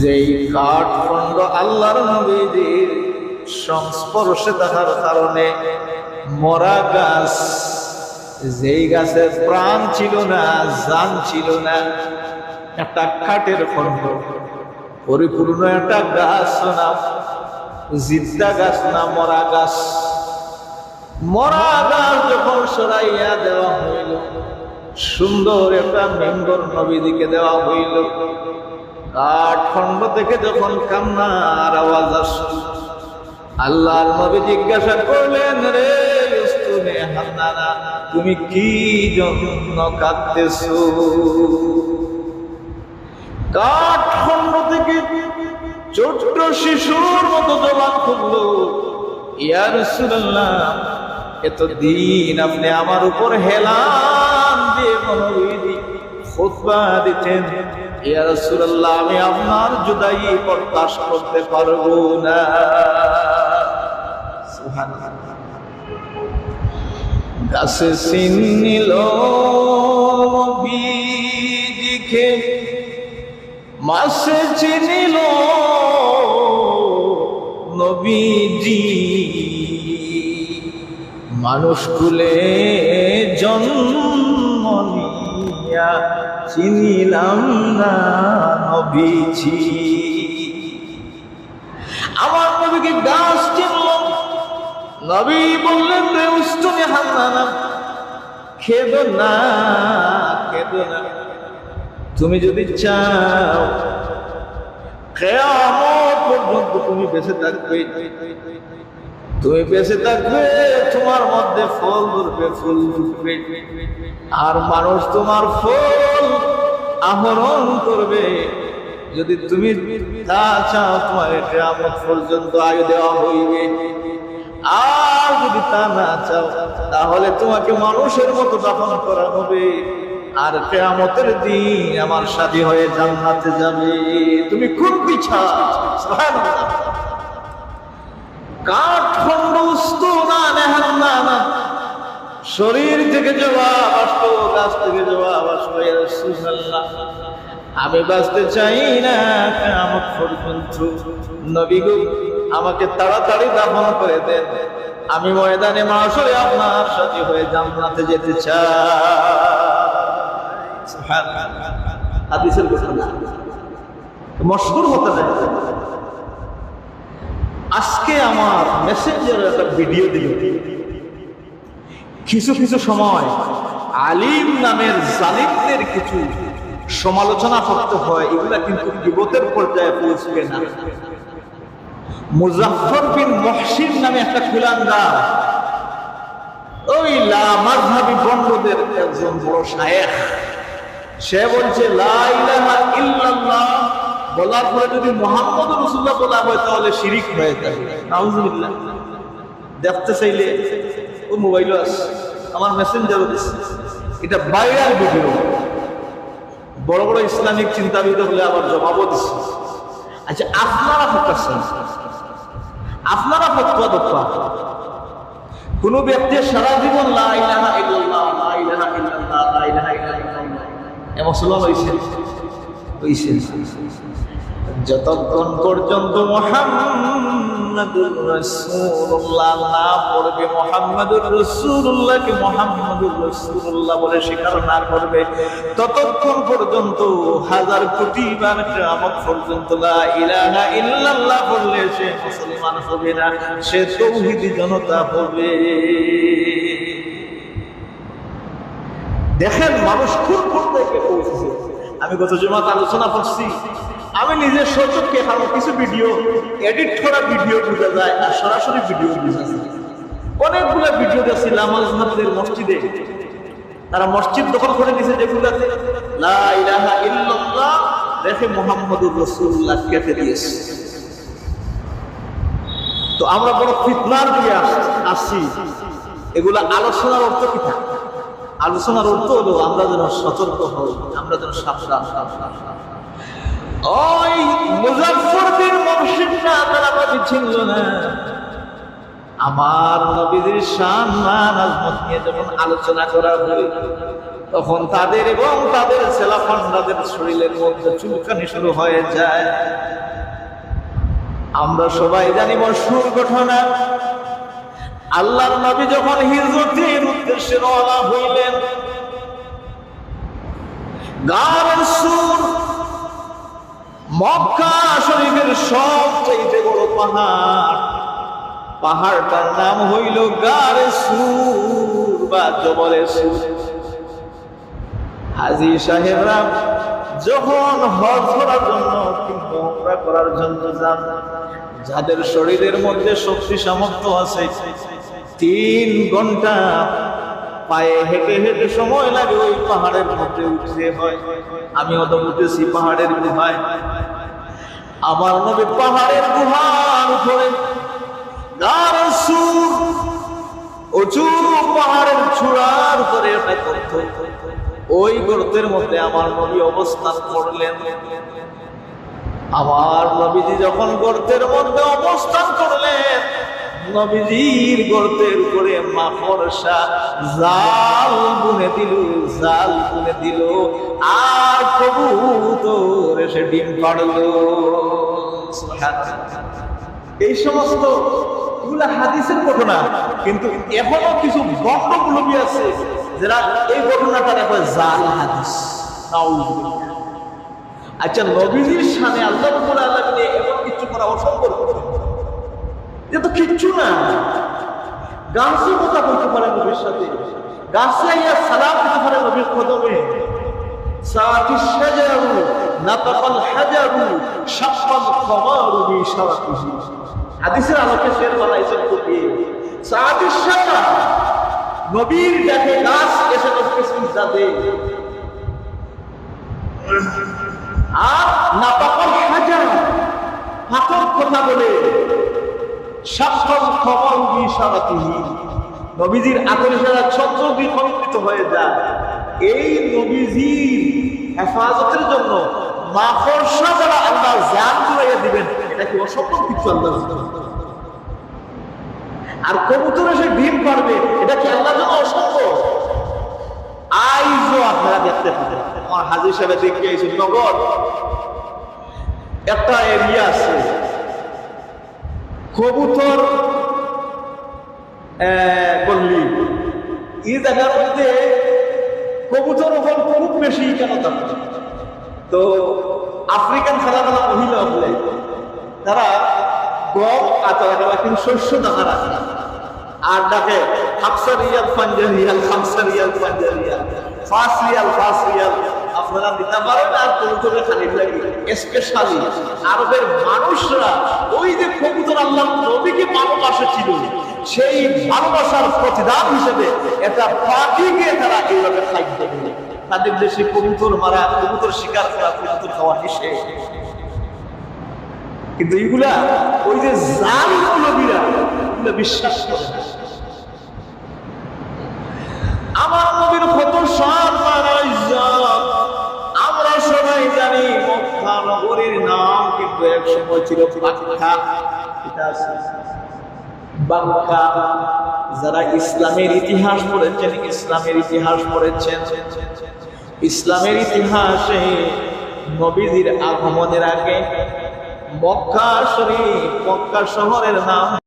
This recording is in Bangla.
যেই আল্লাহর সংস্পর্শে থাকার কারণে মরা গাছ, যেই গাছের প্রাণ ছিল না, জান ছিল না, একটা কাঠের খণ্ড। পরিপূর্ণ একটা গাছ না, জিদ্দা গাছ না, মরা গাছ। মরা গাছ যখন সরাইয়া দেওয়া হইল, সুন্দর একটা মেম্বর নবীদিকে দেওয়া হইল। কাঠ খণ্ড থেকে যখন কান্নার আওয়াজ আসল, আল্লাহর নবী জিজ্ঞাসা করলেন, রে হান্নানা, তুমি কি জন্য কাঁদতেছো? কাঠ খণ্ড থেকে ছোট্ট শিশুর মতো জবান খুললো, ইয়া রাসূলুল্লাহ এত দিন আপনি আমার উপর হেলান দিয়ে আমি আপনার জুদাই বরদাস্ত করতে পারব না। গাছে চিনিল বীজিকে মাসে চিনিল নবীজি। মানুষ কুলে জন্ম নিয়া চিনিলাম না নবীজি আমার নবীকে গাছ চিনল। নবী বললেন রে উস্তনে হান্নানা খেদ না খেদ না। তুমি যদি চাও কেয়ামত পর্যন্ত তুমি বেঁচে থাকবে। তুমি বেঁচে থাকবে, তোমার মধ্যে ফল ধরবে, ফুল ফুটবে আর মানুষ তোমার ফল আহরণ করবে। যদি তুমি চাও, তোমার কেয়ামত পর্যন্ত আয়ু দেওয়া হইবে। আর যদি তা না চাও, তাহলে তোমাকে মানুষের মতো দাফন করা হবে। আর কেয়ামতের দিন আমার সাথী হয়ে জান্নাতে যাবে। তুমি খুব পিছা। কাঠ না না শরীর থেকে জবাব আসলো, গাছ থেকে জবাব আসলো। আমি বাঁচতে চাই না কেয়ামত পর্যন্ত। নবী গো, আমাকে তাড়াতাড়ি দাফন করে দেন। আমি ময়দানে মাসরে আপনার সাথে হয়ে জান্নাতে যেতে চাই। আজকে আমার মেসেঞ্জারে একটা ভিডিও দিল। কিছু কিছু সময় আলিম নামের জালিমদের কিছু সমালোচনা করতে হয়, এগুলা কিন্তু বিপদের পর্যায়ে পৌঁছবে না। মুজাফর বিন মহসিন নামে একটা কুলাঙ্গার, ওই লামাজহাবি বন্ধদের একজন বড় শায়েখ। সে বলছে বলার পরে যদি মোহাম্মদ রসুল্লাহ বলা হয়, তাহলে শিরিক হয়ে যায় দেখতে চাইলে, ও মোবাইলও আছে। আমার মেসেঞ্জারও দিচ্ছে এটা ভাইরাল ভিডিও বড় বড় ইসলামিক চিন্তাবিদ হলে আবার জবাবও দিচ্ছে আচ্ছা আপনারা ফোকাসেন। আপনারা ফতোয়া দোয়া কোনো ব্যক্তি সারা জীবন লা ইলাহা ইল্লাল্লাহ লা ইল্লাল্লাহ লা ইলাহা ইল্লাল্লাহ এ মুসলমান যতক্ষণ পর্যন্ত মোহাম্মদুর রাসূলুল্লাহ না পড়বে মোহাম্মদুর রাসূলুল্লাহকে মোহাম্মদুর রাসূলুল্লাহ বলে স্বীকার না করবে ততক্ষণ পর্যন্ত হাজার কোটি বার পর্যন্ত ইলাহা ইল্লাল্লাহ বললে সে মুসলমান হবে না সে তৌহিদি জনতা হবে। দেখেন মানুষ খুব থেকে পৌঁছেছে। আমি গত জমাত আলোচনা করছি। আমি নিজের সচক্ষে কারণ কিছু ভিডিও এডিট করা ভিডিও বোঝা যায় আর সরাসরি ভিডিও বোঝা যায়। অনেকগুলো ভিডিও দেখছিলাম আমাদের মসজিদে। তারা মসজিদ দখল করে নিছে যেগুলাতে দেখে মোহাম্মদুর রাসূলুল্লাহ কেটে দিয়েছে। তো আমরা বড় ফিতনার দিয়ে আসছি। এগুলা আলোচনার অর্থ কি থাকে আলোচনার অর্থ হলো, আমরা যেন সতর্ক হই, আমরা যেন সাবধান ওই মুজাফর বিন মুর্শিদ না, তারা বিচ্ছিন্ন না। আমার নবীদের শান মান আজমত নিয়ে যখন আলোচনা করা হয়, তখন তাদের এবং তাদের ছেলাফান্ডাদের শরীরের মধ্যে চুলকানি শুরু হয়ে যায়। আমরা সবাই জানি মশুর ঘটনা। আল্লাহর নবী যখন হিজরতের উদ্দেশ্যে রওনা হইলেন গারের সুর, মক্কা শরীফের সবচেয়ে বড় পাহাড়। পাহাড়টার নাম হইল গারে সুর বা জবলে সুর। হাজি সাহেবরা যখন হজ করার জন্য কিংবা করার জন্য যান, যাদের শরীরের মধ্যে শক্তি সামর্থ্য আছে তিন ঘণ্টা পায়ে হেঁটে হেঁটে সময় লাগে ওই পাহাড়ের মধ্যে উঠতে হয়। আমি অত উঠেছি পাহাড়ের গুহায়। আমার নবী পাহাড়ের গুহার উপরে। উঁচু পাহাড়ের চূড়ার উপরে এটা করত। ওই গর্তের মধ্যে আমার নবী অবস্থান করলেন। আমার নবীজি যখন গর্তের মধ্যে অবস্থান করলেন নবীজির গর্তের উপরে মাকড়সা জাল বুনে দিল, জাল বুনে দিল। আর কবুতর এসে ডিম পাড়লো। এই সমস্ত এগুলা হাদিসের ঘটনা, কিন্তু এখনও কিছু বক্তব্যী আছে যারা এই ঘটনাটা দেখো জাল হাদিস। আচ্ছা নবীজির সামনে আল্লাহ আলামিন এমন কিছু করা অসম্ভব। এ তো কিচ্ছু না। গাছও কথা বলতে পারে নবীর সাথে। গাছে ইয়া সালাম দিতে পারে নবীর কদমে। সাআতি শাজারু, নাতাকাল হাজারু, শাক্কাল কমারু বিশারাতিহি হাদিসের আলোকে শের বানাইছেন কবি। সাআতি শাজার নবীর দেখে গাছ এসে নবীকে সিজদা দেয়। আর নাতাকাল হাজার, পাথর কথা বলে। নবীজির আতর ছত্র বিখণ্ডিত হয়ে যায়। এই নবীজির হেফাজতের জন্য মাকড়সা দ্বারা আল্লাহ দিবেন, এটা কি অসম্ভব কিছু আল্লাহ আর কবুতর এসে ডিম পারবে, এটা কি আল্লাহর জন্য অসম্ভব? আইজও আপনারা দেখতে পাবেন। আমার হাজির সাহেব দেখে এসে নগর। একটা এরিয়া আছে। কবুতর গল্লি এই জায়গার মধ্যে কবুতর ওখান খুব বেশি কেন থাকে তো আফ্রিকান খেলাধুলা মহিলা বলে তারা গম খেলা কিন্তু শস্য দেখা রাখে আর ডাকে হাফসা রিয়াল পাঞ্জা রিয়াল হামসা রিয়াল পাঞ্জা রিয়াল পাঁচ রিয়াল পাঁচ রিয়াল। আপনারা দিতে পারেন আর কবুতরের খালি স্পেশালি আরবের মানুষরা ওই যে কবুতর আল্লাহ নবীকে ভালোবাসা ছিল, সেই ভালোবাসার প্রতিদান হিসেবে এটা পাখিকে তারা এইভাবে তাদের দেশে কবুতর মারা, কবুতর শিকার করা, কবুতর খাওয়া নিষেধ। কিন্তু এইগুলা ওই যে জাল নবীরা এগুলা বিশ্বাস করে আমার নবীর কত সম্মান কিন্তু এক সময় ছিল বাক্কা। বাক্কা যারা ইসলামের ইতিহাস পড়েছেন, ইসলামের ইতিহাস পড়েছেন ইসলামের ইতিহাসে নবীজির আগমনের আগে মক্কা শরীফ, মক্কা শহরের নাম